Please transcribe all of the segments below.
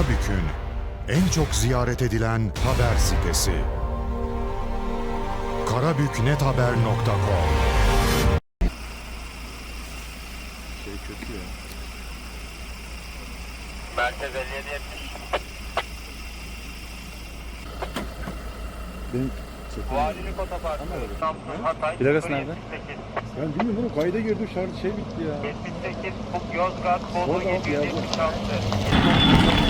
Karabük'ün en çok ziyaret edilen haber sitesi. karabüknethaber.com Şey kötü ya. Merkez 5770. Benim çekim. Valilik otoparkı. Samsun Hatay. Plakası nerede? 78. Ben bilmiyorum oğlum kayda girdim şarj şey bitti ya. 78 Buk Yozgat Bolu Orada bak, 776.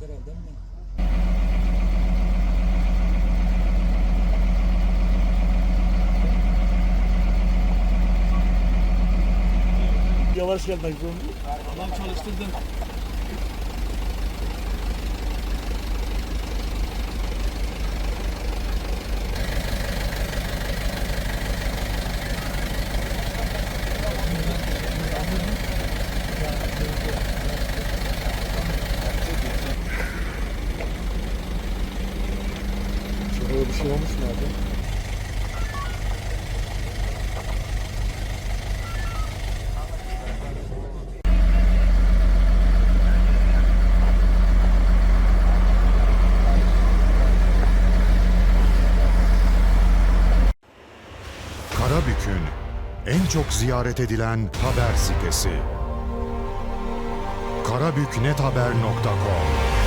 yaptı herhalde mi? Yavaş gelmek zorunda. Adam çalıştırdım. Şurada bir şey olmuş mu abi? Karabük'ün en çok ziyaret edilen haber sitesi. karabüknethaber.com